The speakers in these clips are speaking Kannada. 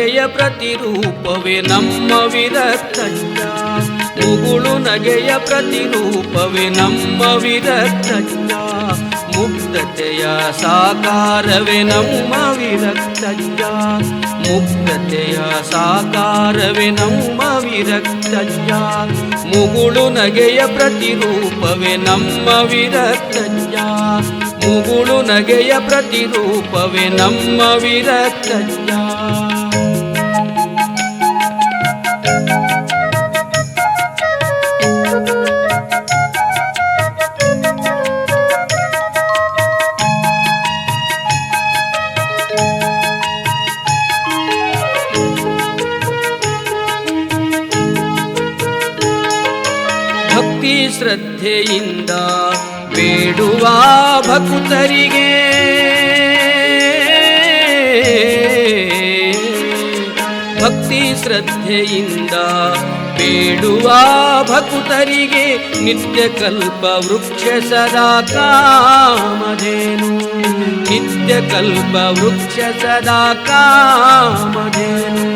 ನಗೆಯ ಪ್ರತಿರೂಪವೇ ನಮ್ಮ ವಿರಕ್ತಜ್ಞ. ಮುಗುಳು ನಗೆಯ ಪ್ರತಿರೂಪವೇ ನಮ್ಮ ವಿರಕ್ತಜ್ಞ. ಮುಕ್ತತೆಯ ಸಾಕಾರವೇ ನಮ್ಮ ವಿರಕ್ತಜ್ಜ ಮುಕ್ತತೆಯ ಸಾಕಾರವೇ ನಮ್ಮ ವಿರಕ್ತಜ್ಜ ಮುಗುಳು ನಗೆಯ ಪ್ರತಿರೂಪವೇ ನಮ್ಮ ವಿರಕ್ತಜ್ಜ ಮುಗುಳು ನಗೆಯ ಪ್ರತಿರೂಪವೇ ನಮ್ಮ ವಿರಕ್ತಜ್ಞ. ಶ್ರದ್ಧೆಯಿಂದ ಬೇಡುವ ಭಕ್ತರಿಗೆ. ಭಕ್ತಿ ಶ್ರದ್ಧೆಯಿಂದ ಬೇಡುವ ಭಕ್ತರಿಗೆ ನಿತ್ಯ ಕಲ್ಪ ವೃಕ್ಷ ಸದಾ ಕಾಮಧೇನು. ನಿತ್ಯ ಕಲ್ಪ ವೃಕ್ಷ ಸದಾ ಕಾಮಧೇನು.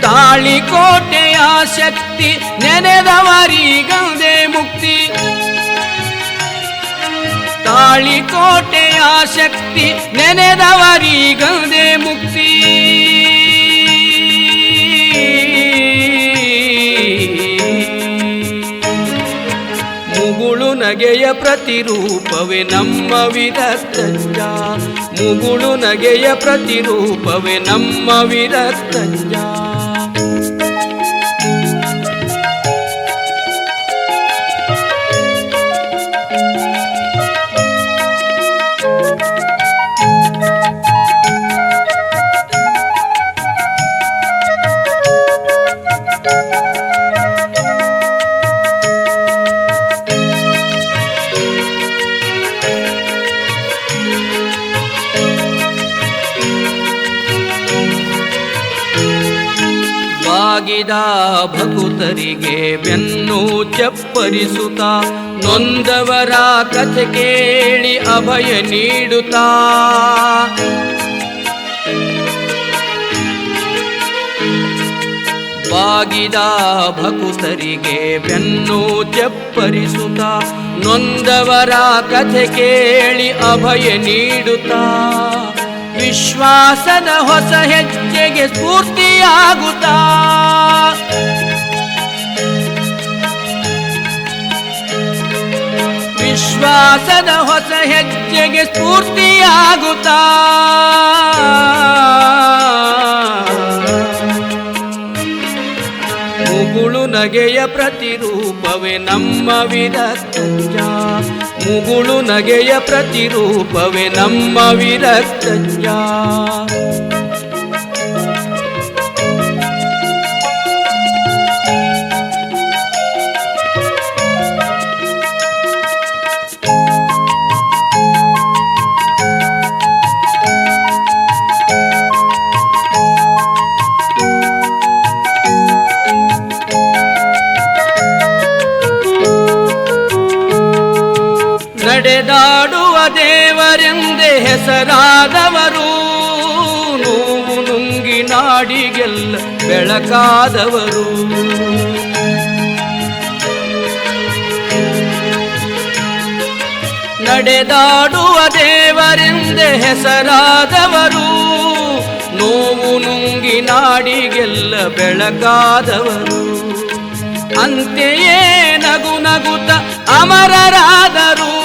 ತಾಳಿಕೋಟೆಯ ಶಕ್ತಿ ನೆನೆದವರಿಗಂದೆ ಮುಕ್ತಿ. ತಾಳಿಕೋಟೆಯ ಶಕ್ತಿ ನೆನೆದವರಿಗಂದೆ ಮುಕ್ತಿ. ನಗೆಯ ಪ್ರತಿರೂಪವೇ ನಮ್ಮ ವಿರಕ್ತಜ್ಞ. ಮುಗುಳು ನಗೆಯ ಪ್ರತಿರೂಪವೇ ನಮ್ಮ ವಿರಕ್ತಜ್ಞ. ಬಾಗಿದ ಭಕುತರಿಗೆ ಬೆನ್ನು ಚಪ್ಪರಿಸುತ್ತ, ನೊಂದವರ ಕಥೆ ಕೇಳಿ ಅಭಯ ನೀಡುತ್ತಾ. ಬಾಗಿದ ಭಕುತರಿಗೆ ಬೆನ್ನು ಚಪ್ಪರಿಸುತ್ತ, ನೊಂದವರ ಕಥೆ ಕೇಳಿ ಅಭಯ ನೀಡುತ್ತಾ. ವಿಶ್ವಾಸದ ಹೊಸ ಹೆಜ್ಜೆಗೆ ಸ್ಫೂರ್ತಿಯಾಗುತ್ತ? ವಿಶ್ವಾಸದ ಹೊಸ ಹೆಜ್ಜೆಗೆ ಸ್ಫೂರ್ತಿಯಾಗುತ್ತ? ಮುಗುಳು ನಗೆಯ ಪ್ರತಿರೂಪವೇ ನಮ್ಮ ವಿರಕ್ತಜ್ಞ ಮುಗುಳು ನಗೆಯ ಪ್ರತಿರೂಪವೇ ನಮ್ಮ ವಿರಕ್ತಜ್ಞ. ಹೆಸರಾದವರು, ನೋವು ನುಂಗಿ ನಾಡಿಗೆಲ್ಲ ಬೆಳಕಾದವರು. ನಡೆದಾಡುವ ದೇವರೆಂದೇ ಹೆಸರಾದವರು, ನೋವು ನುಂಗಿ ನಾಡಿಗೆಲ್ಲ ಬೆಳಕಾದವರು. ಅಂತೆಯೇ ನಗು ನಗುತ ಅಮರರಾದರು.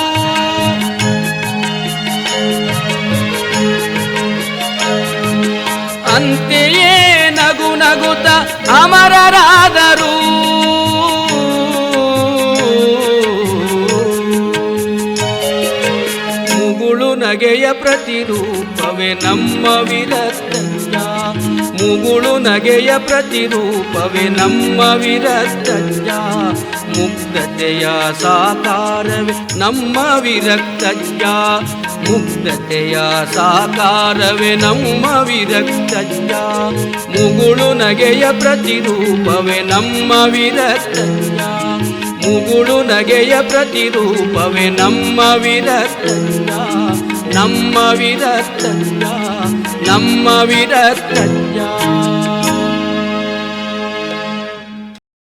ಅಂತೆಯೇ ನಗು ನಗುತ ಅಮರರಾದರು. ಮುಗುಳು ನಗೆಯ ಪ್ರತಿರೂಪವೇ ನಮ್ಮ ವಿರಕ್ತಜ್ಞ. ಮುಗುಳು ನಗೆಯ ಪ್ರತಿರೂಪವೇ ನಮ್ಮ ವಿರಕ್ತಜ್ಞ. ಮುಗ್ಧತೆಯ ಸಾಕಾರವೇ ನಮ್ಮ ವಿರಕ್ತಜ್ಞ. ಮುಗ್ಧತೆಯ ಸಾಕಾರವೇ ನಮ್ಮ ವಿರಕ್ತಜ್ಞ. ಮುಗುಳು ನಗೆಯ ಪ್ರತಿರೂಪವೇ ನಮ್ಮ ವಿರಕ್ತಜ್ಞ. ಮುಗುಳು ನಗೆಯ ಪ್ರತಿರೂಪವೇ ನಮ್ಮ ವಿರಕ್ತಜ್ಞ. ನಮ್ಮ ವಿರಕ್ತಜ್ಞ. ನಮ್ಮ ವಿರಕ್ತಜ್ಞ